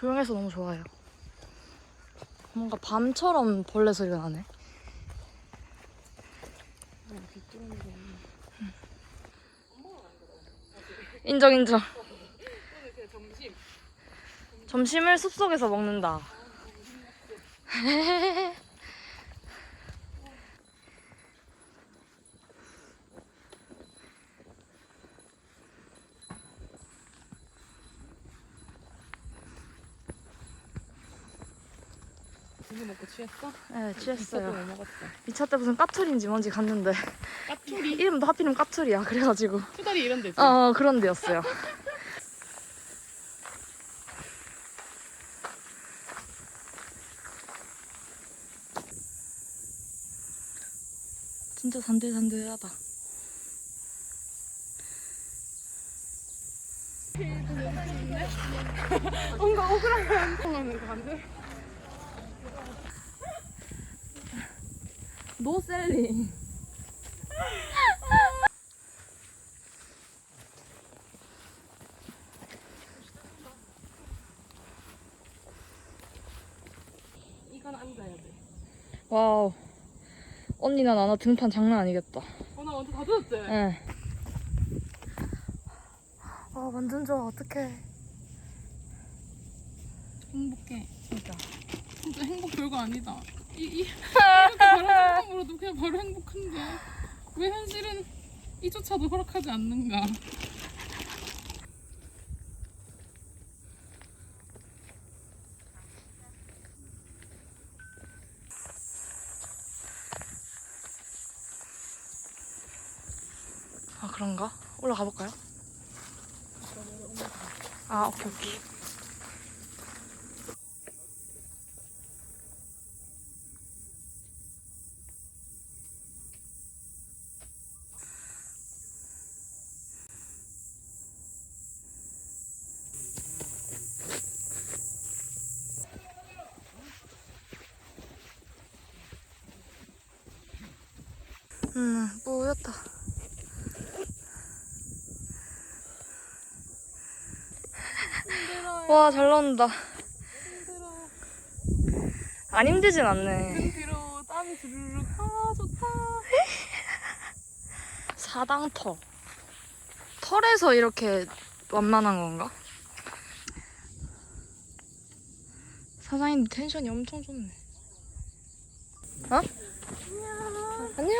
조용해서 너무 좋아요. 뭔가 밤처럼 벌레 소리가 나네. 인정 인정. 점심을 숲속에서 먹는다. 취했어? 네, 미쳤다 취했어요. 뭐 먹었어? 2차 때 무슨 까투리인지 뭔지 갔는데 까투리? 이름도 하필이면 까투리야. 그래가지고 투다리 이런 데지? 어 그런 데였어요. 진짜 산들산들하다. 뭔가 통하는 거안 돼? 노셀링. 이건 앉아야 돼. 와우. 언니나 나나 등판 장난 아니겠다. 어, 나 완전 다 젖었지? 응. 아 완전 좋아. 어떡해. 행복해. 진짜. 진짜 행복 별거 아니다. 이, 이, 이렇게 조금만 불어도 그냥 바로 행복한데. 왜 현실은 이조차도 허락하지 않는가? 아 그런가? 올라가 볼까요? 아 오케이 오케이. 음, 뿌옇다. 와, 잘 나온다. 안 힘들진 않네. 등 뒤로 땀이 주르륵. 아, 좋다. 사당터. 털에서 이렇게 완만한 건가? 사장님 텐션이 엄청 좋네. 어? 안녕.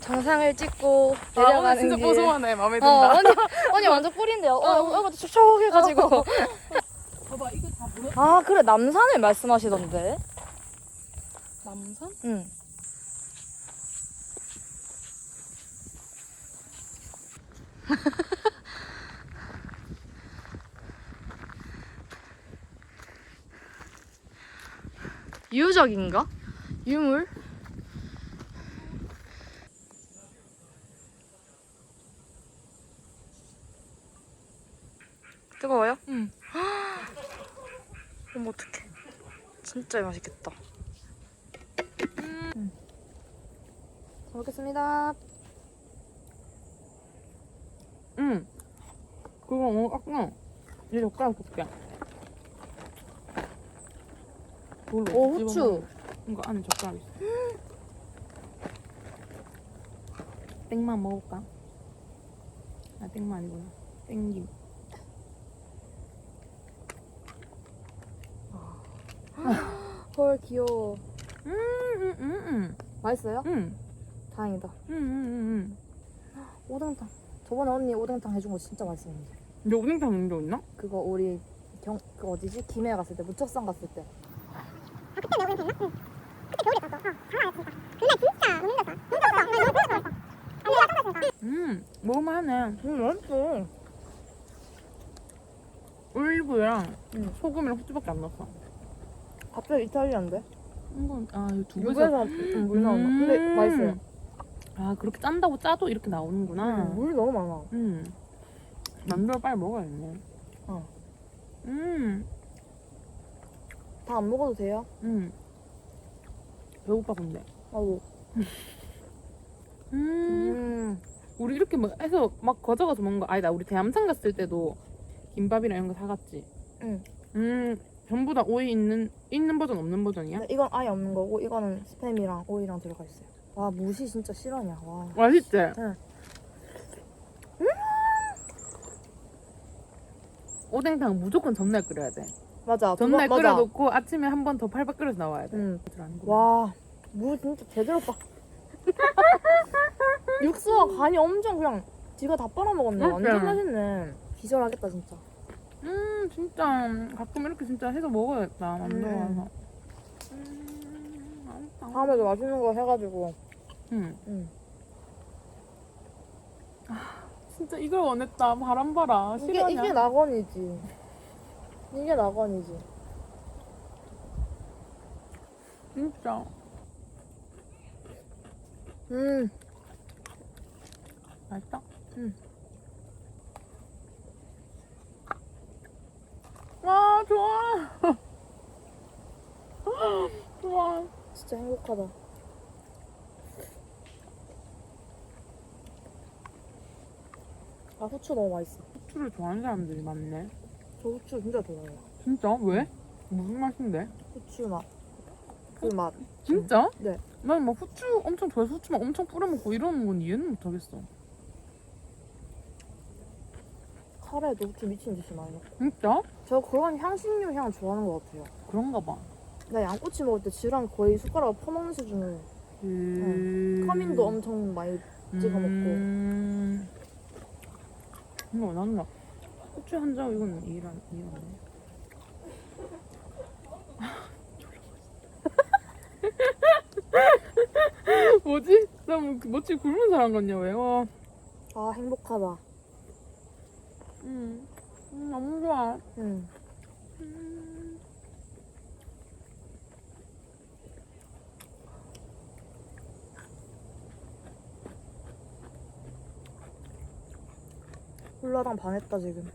정상을 찍고 아, 오늘 내려가는 진짜 길. 뽀송하네. 마음에 어, 든다. 언니, 언니 완전 꿀인데요. 어, 어, 어, 촉촉해가지고. 봐봐, 이거 다 뭐야? 아, 그래, 남산을 말씀하시던데. 남산? 응. 유적인가? 유물? 뜨거워요? 응. 어머 어떡해 진짜 맛있겠다 음. 잘 먹겠습니다 응. 그거 너무 깎아. 이제 젓가락 볼게. 뭘로? 오 후추 이거 안에 젓가락 있어. 땡만 먹을까? 아 땡만 아니구나. 땡김. 헐 귀여워 응응응 응. 맛있어요? 응. 다행이다 응응응. 오뎅탕 저번에 언니 오뎅탕 해준 거 진짜 맛있었는데 근데 오뎅탕 있는 적 있나? 그거 우리 경, 그 어디지? 김해 갔을 때 무척산 갔을 때음 먹을만하네. 음 맛있어 올리브유랑 응. 소금이랑 후추밖에 안 넣었어. 갑자기 이탈리아인데? 이건 아 이거 두부에서 육에서 음, 물 나온다 근데 음. 맛있어요 아 그렇게 짠다고 짜도 이렇게 나오는구나. 음, 물이 너무 많아 음. 만두를 빨리 먹어야겠네. 어. 음. 다 안 먹어도 돼요? 음. 배고파 근데. 아우 음. 음. 우리 이렇게 뭐 해서 막 거저가서 먹는 거 아니다. 우리 대암산 갔을 때도 김밥이랑 이런 거 사갔지? 응. 음 전부 다 오이 있는 있는 버전 없는 버전이야? 근데 이건 아예 없는 거고 이거는 스팸이랑 오이랑 들어가 있어요. 와 무시 진짜 실화냐. 와. 맛있지? 응. 오뎅탕 무조건 전날 끓여야 돼. 맞아. 전날 맞아. 끓여놓고 아침에 한 번 더 팔팔 끓여서 나와야 돼. 응. 와. 와, 무 진짜 제대로 빠. 육수와 간이 엄청 그냥 지가 다 빨아먹었네. 완전 그러니까. 맛있네. 기절하겠다 진짜. 음 진짜 가끔 이렇게 진짜 해서 먹어야겠다. 만들어 와서. 음. 음, 맛있다. 다음에도 맛있는 거 해가지고. 음. 응. 진짜 이걸 원했다. 바람 봐라. 이게 실화냐? 이게 낙원이지. 이게 낙원이지. 진짜. 음. 맛있다. 응. 와 좋아. 좋아. 진짜 행복하다. 아 후추 너무 맛있어. 후추를 좋아하는 사람들이 많네. 저 후추 진짜 좋아해요. 진짜? 왜? 무슨 맛인데? 후추 맛. 그 맛. 진짜? 네. 나는 막 후추 엄청 좋아해서 후추 막 엄청 뿌려 먹고 이러는 건 이해는 못 하겠어. 카레에도 후추 미친 듯이 많이 넣고. 진짜? 저 그런 향신료 향 좋아하는 것 같아요. 그런가 봐. 나 양꼬치 먹을 때 지랑 거의 숟가락을 퍼먹는 수준으로 음... 커밍도 엄청 많이 찍어 먹고. 음... 뭐 나는 막 후추 한 장 이건 이해안 해. 뭐지? 나뭐 멋지 굶은 사람 같냐 왜? 와. 아 행복하다. 음. 음, 너무 좋아. 응. 음. 콜라당 반했다 지금.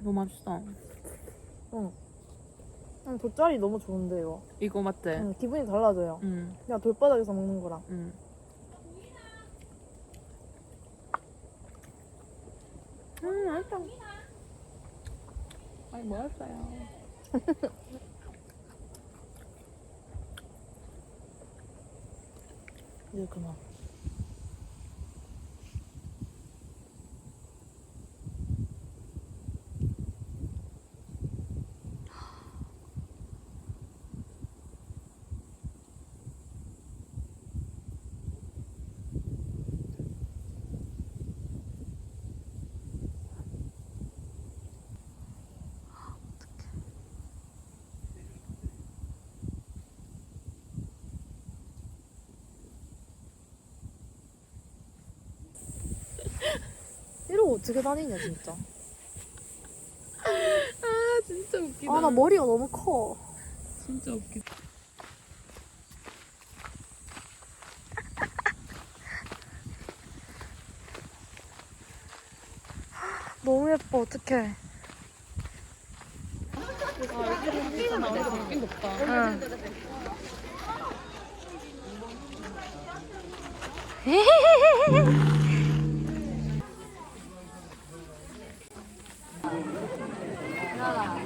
너무 맛있어. 응, 돗자리 너무 좋은데 이거. 이거 맞지? 응, 기분이 달라져요. 응. 그냥 돌바닥에서 먹는 거랑. 응. 음, 맛있다. 많이 먹었어요. 이제 그만. 어떻게 다니냐 진짜. 아, 진짜 웃기다. 아 나 머리가 너무 커. 진짜 웃기다. 너무 예뻐 어떡해. 햇빛은 아무래 없다.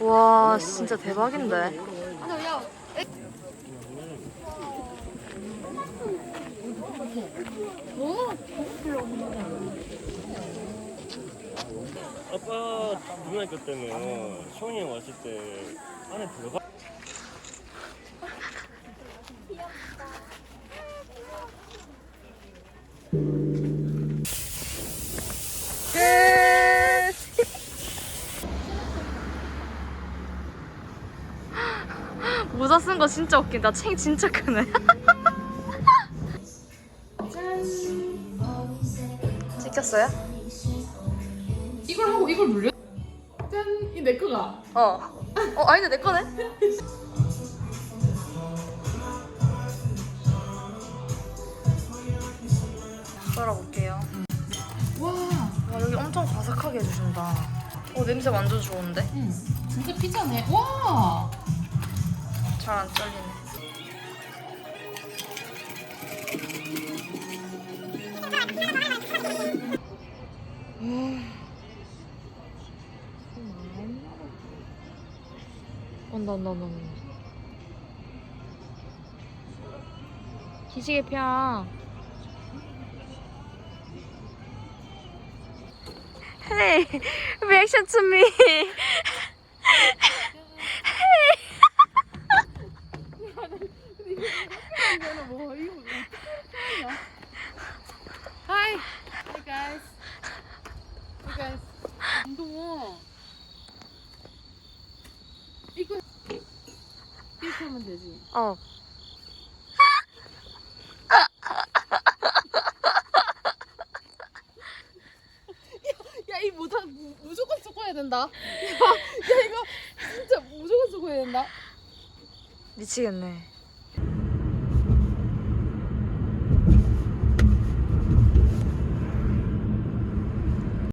응. 와 진짜 대박인데. 아빠 때문에 시원이 형 왔을 때 안에 들어가 모자 쓴 거 진짜 웃긴다. 챙 진짜 크네. 찍혔어요? 이걸 하고 이걸 눌려? 짠! 이 내 거가. 어. 어, 아닌데 내 거네? 썰어볼게요. 와. 와, 여기 엄청 바삭하게 해주신다. 오 냄새 완전 좋은데? 응. 진짜 피자네. 와. 잘 안 잘리네. 온다 온다 온다 온다. 기지개 펴. Hey, reaction to me. Hi. Hi guys. Hi guys. 안 더워. 이거 이렇게 하면 되지. 어. 야, 이 모자 무, 무조건 쓰고 해야 된다. 야, 야 이거 진짜 무조건 쓰고 해야 된다. 미치겠네.